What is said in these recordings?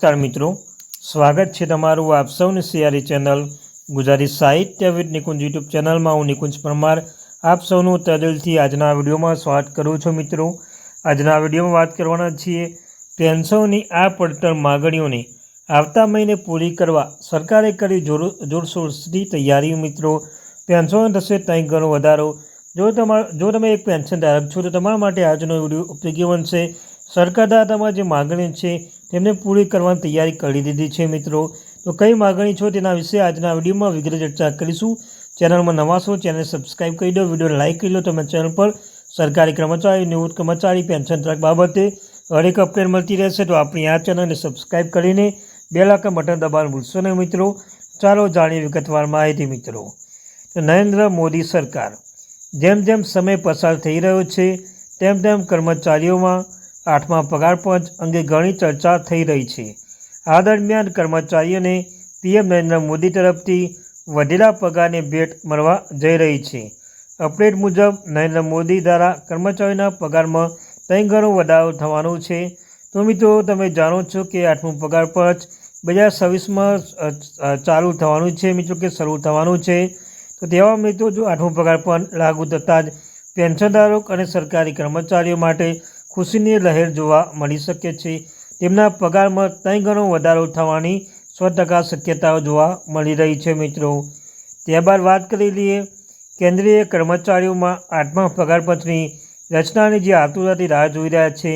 નમસ્કાર મિત્રો. સ્વાગત છે તમારું આપ સૌની સિયારી ચેનલ ગુજરાતી સાહિત્ય વિદ નિકુંજ યુટ્યુબ ચેનલમાં. હું નિકુંજ પરમાર. આપ સૌનું તદિલથી આજના વિડીયોમાં સ્વાગત કરું છું મિત્રો. આજના વિડીયોમાં વાત કરવાના છીએ પેન્શનની આ પડતર માગણીઓને. આવતા મહિને પૂરી કરવા સરકારે કરી જોર જોરશોરથી તૈયારી મિત્રો. પેન્શન થશે ત્યાં ઘણો વધારો. જો તમાર જો તમે એક પેન્શન ધારક છો તો તમારા માટે આજનો વીડિયો ઉપયોગી બનશે. સરકાર દ્વારા તમારી જે માગણી છે તેમને પૂરી કરવાની તૈયારી કરી દીધી છે, મિત્રો. તો કઈ માગણી છો તેના વિશે આજના વિડીયોમાં વિગતે ચર્ચા કરીશું. ચેનલમાં નવા છો ચેનલ સબસ્ક્રાઈબ કરી દો. વીડિયો લાઇક કરી લો. તમે ચેનલ પર સરકારી કર્મચારી નિવૃત્ત કર્મચારી પેન્શન ટ્રક બાબતે હરેક અપડેટ મળતી રહેશે. તો આપણી આ ચેનલને સબસ્ક્રાઈબ કરીને બે લાખ બટન દબાણ ભૂલશો નહીં, મિત્રો. ચાલો જાણીએ વિગતવાર માહિતી, મિત્રો. તો નરેન્દ્ર મોદી સરકાર. જેમ જેમ સમય પસાર થઈ રહ્યો છે, તેમ તેમ કર્મચારીઓમાં આઠમા પગાર પંચ અંગે ઘણી ચર્ચા થઈ રહી છે. આ દરમિયાન કર્મચારીઓને પીએમ નરેન્દ્ર મોદી તરફથી વધેલા પગારની ભેટ મળવા જઈ રહી છે. અપડેટ મુજબ, નરેન્દ્ર મોદી દ્વારા કર્મચારીઓના પગારમાં ત્રણ ગણો વધારો થવાનો છે. તો મિત્રો, તમે જાણો છો કે આઠમું પગાર પંચ બે હજાર છવ્વીસમાં ચાલુ થવાનું છે, મિત્રો, કે શરૂ થવાનું છે? તો તેવા મિત્રો, જો આઠમું પગાર પણ લાગુ થતાં જ પેન્શનધારક અને સરકારી કર્મચારીઓ માટે ખુશીની લહેર જોવા મળી શકે છે. તેમના પગારમાં ત્રણ ગણો વધારો થવાની સો ટકા શક્યતાઓ જોવા મળી રહી છે મિત્રો. ત્યારબાદ વાત કરી લઈએ કેન્દ્રીય કર્મચારીઓમાં આઠમા પગારપંચની રચનાની જે આતુરતાથી રાહ જોઈ રહ્યા છે.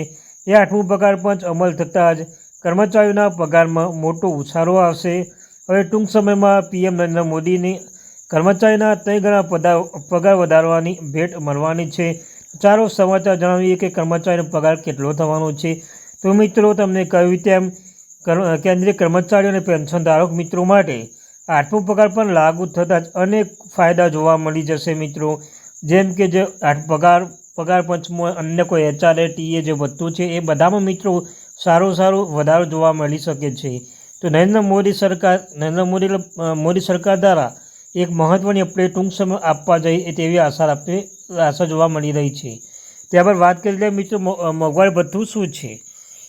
એ આઠમું પગારપંચ અમલ થતાં જ કર્મચારીઓના પગારમાં મોટો ઉછારો આવશે. હવે ટૂંક સમયમાં પીએમ નરેન્દ્ર મોદીની કર્મચારીના ત્રણ ગણા પગાર વધારવાની ભેટ મળવાની છે. ચાલો સમાચાર જણાવીએ કે કર્મચારીનો પગાર કેટલો થવાનો છે? તો મિત્રો, તમને કહ્યું તેમ કેન્દ્રીય કર્મચારીઓ અને પેન્શન ધારક મિત્રો માટે આઠમો પગાર પણ લાગુ થતાં જ અનેક ફાયદા જોવા મળી જશે મિત્રો. જેમ કે જે આઠ પગાર પગાર પંચમાં, અન્ય કોઈ એચઆરએ ટીએ જે વધતું છે એ બધામાં મિત્રો સારો સારો વધારો જોવા મળી શકે છે. તો નરેન્દ્ર મોદી સરકાર, નરેન્દ્ર મોદી મોદી સરકાર દ્વારા એક મહત્ત્વની અપડેટ ટૂંક સમય આપવા જઈ તેવી આશા આપે આશા જોવા મળી રહી છે. ત્યારબાદ વાત કરી લઈએ મિત્રો મોંઘવારી ભથ્થું શું છે?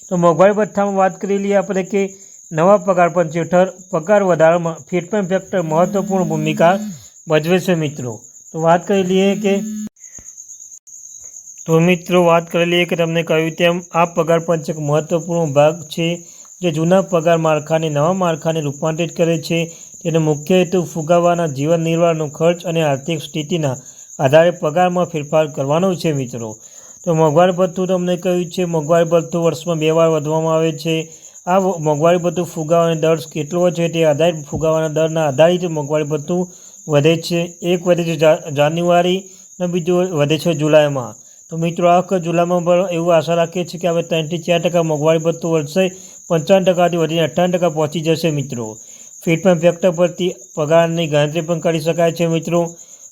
તો મોંઘવારી ભથ્થામાં વાત કરી લઈએ આપણે કે નવા પગાર પંચ હેઠળ પગાર વધારામાં ફિટમેન્ટ ફેક્ટર મહત્વપૂર્ણ ભૂમિકા ભજવે છે મિત્રો. તો વાત કરી લઈએ કે, તો મિત્રો વાત કરી લઈએ કે તમને કહ્યું તેમ આ પગાર પંચ એક મહત્વપૂર્ણ ભાગ છે, જે જૂના પગાર માળખાને નવા માળખાને રૂપાંતરિત કરે છે. તેનો મુખ્ય હેતુ ફુગાવાના જીવન નિર્વાહનો ખર્ચ અને આર્થિક સ્થિતિના આધારે પગારમાં ફેરફાર કરવાનો છે, મિત્રો. તો મોંઘવારી ભથ્થું તમને કહ્યું છે, મોંઘવારી ભથ્થું વર્ષમાં બે વાર વધવામાં આવે છે. આ મોંઘવારી ભથ્થું ફુગાવાનો દર કેટલો છે તે આધારિત ફુગાવાના દરના આધારિત મોંઘવારી ભથ્થું વધે છે. એક વધે છે જાન્યુઆરી અને બીજું વધે છે જુલાઈમાં. તો મિત્રો, આ જુલાઈમાં પણ એવું આશા રાખીએ છીએ કે હવે ત્રણથી ચાર ટકા મોંઘવારી ભથ્થું વધશે, પંચાવન ટકાથી વધીને અઠ્ઠાવન ટકા પહોંચી જશે, મિત્રો. ફિટમેન્ટ ફેક્ટર પરથી પગારની ગણતરી પણ કરી શકાય છે, મિત્રો.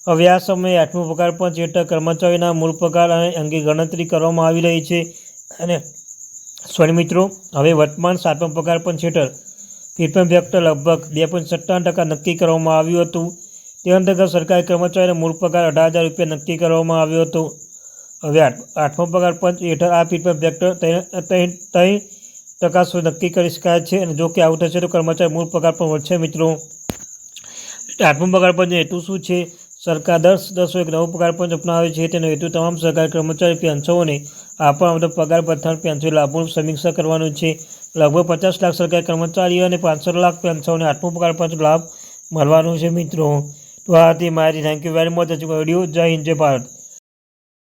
હવે આ સમયે આઠમો પગાર પંચ હેઠળ કર્મચારીના મૂળ પગાર અંગે ગણતરી કરવામાં આવી રહી છે. અને સ્વર્ણ મિત્રો, હવે વર્તમાન સાતમો પગાર પણ હેઠળ ફિટમેન્ટ ફેક્ટર લગભગ બે પોઈન્ટ સત્તાવન ટકા નક્કી કરવામાં આવ્યું હતું. તે અંતર્ગત સરકારી કર્મચારીનો મૂળ પગાર અઢાર હજાર રૂપિયા નક્કી કરવામાં આવ્યો હતો. હવે આઠમો પગાર પંચ હેઠળ આ ફિટમેન્ટ ફેક્ટર ત્રણ ટકા સુધી નક્કી કરી શકાય છે. અને જો કે આવું થશે તો કર્મચારી મૂળ પગાર પણ વધશે મિત્રો. આઠમો પગાર પંચ હેતુ શું છે? સરકાર દસ દસો એક નવો પગાર પંચ અપનાવે છે. તેનો હેતુ તમામ સરકારી કર્મચારી પેન્શનોને આપવા માટે પગાર પથ્થર પેન્શન, લાભોની સમીક્ષા કરવાનું છે. લગભગ પચાસ લાખ સરકારી કર્મચારીઓ અને પાંચસો લાખ પેન્શનોને આઠમો પગાર પંચ લાભ મળવાનો છે મિત્રો. તો આ મારી. Thank you very much video જય હિન્દ, જય ભારત.